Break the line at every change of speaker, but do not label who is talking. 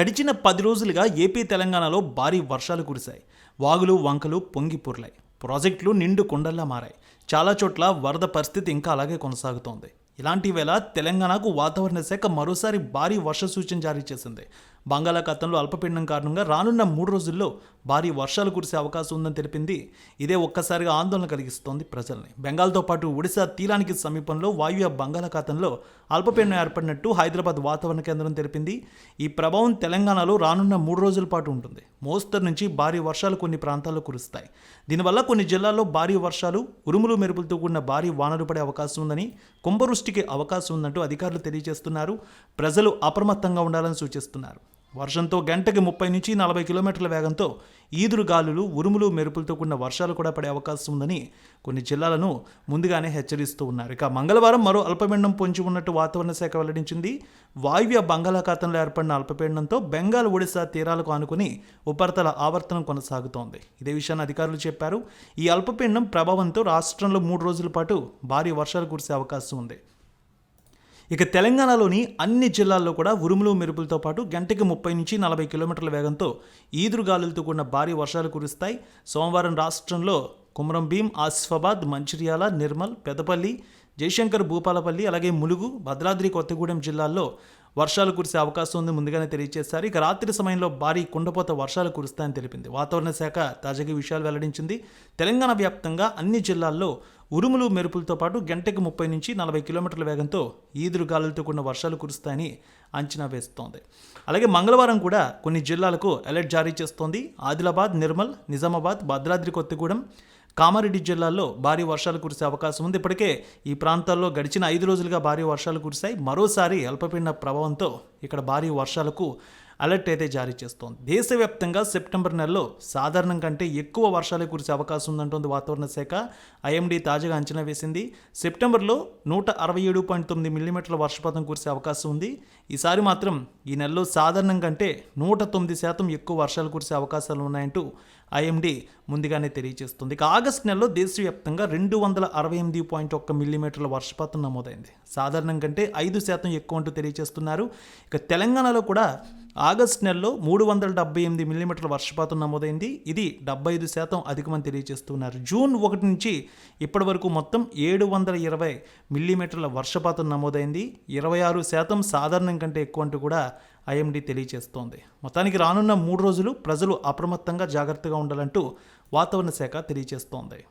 గడిచిన పది రోజులుగా ఏపీ తెలంగాణలో భారీ వర్షాలు కురిశాయి. వాగులు వంకలు పొంగి పొర్లాయి. ప్రాజెక్టులు నిండు కొండల్లా మారాయి. చాలా చోట్ల వరద పరిస్థితి ఇంకా అలాగే కొనసాగుతోంది. ఇలాంటి వేళ తెలంగాణకు వాతావరణ శాఖ మరోసారి భారీ వర్ష సూచన జారీ చేసింది. బంగాళాఖాతంలో అల్పపీడనం కారణంగా రానున్న మూడు రోజుల్లో భారీ వర్షాలు కురిసే అవకాశం ఉందని తెలిపింది. ఇదే ఒక్కసారిగా ఆందోళన కలిగిస్తోంది ప్రజల్ని. బెంగాల్తో పాటు ఒడిశా తీరానికి సమీపంలో వాయువ్య బంగాళాఖాతంలో అల్పపీడనం ఏర్పడినట్టు హైదరాబాద్ వాతావరణ కేంద్రం తెలిపింది. ఈ ప్రభావం తెలంగాణలో రానున్న మూడు రోజుల పాటు ఉంటుంది. మోస్తరు నుంచి భారీ వర్షాలు కొన్ని ప్రాంతాల్లో కురుస్తాయి. దీనివల్ల కొన్ని జిల్లాల్లో భారీ వర్షాలు ఉరుములు మెరుపులతో కూడిన భారీ వానలు పడే అవకాశం ఉందని కుంభవృష్టికి అవకాశం ఉందంటూ అధికారులు తెలియజేస్తున్నారు. ప్రజలు అప్రమత్తంగా ఉండాలని సూచిస్తున్నారు. వర్షంతో గంటకి ముప్పై నుంచి నలభై కిలోమీటర్ల వేగంతో ఈదురు గాలులు ఉరుములు మెరుపులతో కూడిన వర్షాలు కూడా పడే అవకాశం ఉందని కొన్ని జిల్లాలను ముందుగానే హెచ్చరిస్తూ ఉన్నారు. ఇక మంగళవారం మరో అల్పపీడనం పొంచి ఉన్నట్టు వాతావరణ శాఖ వెల్లడించింది. వాయువ్య బంగాళాఖాతంలో ఏర్పడిన అల్పపీడనంతో బెంగాల్ ఒడిశా తీరాలకు ఆనుకుని ఉపరితల ఆవర్తనం కొనసాగుతోంది. ఇదే విషయాన్ని అధికారులు చెప్పారు. ఈ అల్పపీడనం ప్రభావంతో రాష్ట్రంలో మూడు రోజుల పాటు భారీ వర్షాలు కురిసే అవకాశం ఉంది. ఇక తెలంగాణలోని అన్ని జిల్లాల్లో కూడా ఉరుములు మెరుపులతో పాటు గంటకి ముప్పై నుంచి నలభై కిలోమీటర్ల వేగంతో ఈదురుగాలులతో కూడిన భారీ వర్షాలు కురుస్తాయి. సోమవారం రాష్ట్రంలో కుమరం భీం ఆసిఫాబాద్ మంచిర్యాల నిర్మల్ పెదపల్లి జయశంకర్ భూపాలపల్లి అలాగే ములుగు భద్రాద్రి కొత్తగూడెం జిల్లాల్లో వర్షాలు కురిసే అవకాశం ఉంది ముందుగానే తెలియజేశారు. ఇక రాత్రి సమయంలో భారీ కుండపోత వర్షాలు కురుస్తాయని తెలిపింది. వాతావరణ శాఖ తాజాగా విషయాలు వెల్లడించింది. తెలంగాణ వ్యాప్తంగా అన్ని జిల్లాల్లో ఉరుములు మెరుపులతో పాటు గంటకు ముప్పై నుంచి నలభై కిలోమీటర్ల వేగంతో ఈదురు గాలులతో కూడిన వర్షాలు కురుస్తాయని అంచనా వేస్తోంది. అలాగే మంగళవారం కూడా కొన్ని జిల్లాలకు అలర్ట్ జారీ చేస్తోంది. ఆదిలాబాద్ నిర్మల్ నిజామాబాద్ భద్రాద్రి కొత్తగూడెం కామారెడ్డి జిల్లాల్లో భారీ వర్షాలు కురిసే అవకాశం ఉంది. ఇప్పటికే ఈ ప్రాంతాల్లో గడిచిన ఐదు రోజులుగా భారీ వర్షాలు కురిశాయి. మరోసారి అల్పపీడన ప్రభావంతో ఇక్కడ భారీ వర్షాలకు అలర్ట్ అయితే జారీ చేస్తోంది. దేశవ్యాప్తంగా సెప్టెంబర్ నెలలో సాధారణం కంటే ఎక్కువ వర్షాలు కురిసే అవకాశం ఉందంటోంది వాతావరణ శాఖ. ఐఎండీ తాజాగా అంచనా వేసింది సెప్టెంబర్లో నూట అరవై ఏడు పాయింట్ తొమ్మిది మిల్లీమీటర్ల వర్షపాతం కురిసే అవకాశం ఉంది. ఈసారి మాత్రం ఈ నెలలో సాధారణం కంటే నూట తొమ్మిది శాతం ఎక్కువ వర్షాలు కురిసే అవకాశాలు ఉన్నాయంటూ ఐఎండీ ముందుగానే తెలియజేస్తుంది. ఇక ఆగస్టు నెలలో దేశవ్యాప్తంగా రెండు వందల అరవై ఎనిమిది పాయింట్ ఒక్క మిల్లీమీటర్ల వర్షపాతం నమోదైంది. సాధారణం కంటే ఐదు శాతం ఎక్కువ అంటూ తెలియజేస్తున్నారు. ఇక తెలంగాణలో కూడా ఆగస్టు నెలలో మూడు వందల డెబ్బై ఎనిమిది మిల్లీమీటర్ల వర్షపాతం నమోదైంది. ఇది డెబ్బై ఐదు శాతం అధికమని తెలియజేస్తున్నారు. జూన్ ఒకటి నుంచి ఇప్పటి వరకు మొత్తం ఏడు వందల ఇరవై మిల్లీమీటర్ల వర్షపాతం నమోదైంది. ఇరవై ఆరు శాతం సాధారణం కంటే ఎక్కువ అంటూ కూడా ఐఎండి తెలియజేస్తోంది. మొత్తానికి రానున్న మూడు రోజులు ప్రజలు అప్రమత్తంగా జాగ్రత్తగా ఉండాలంటూ వాతావరణ శాఖ తెలియజేస్తోంది.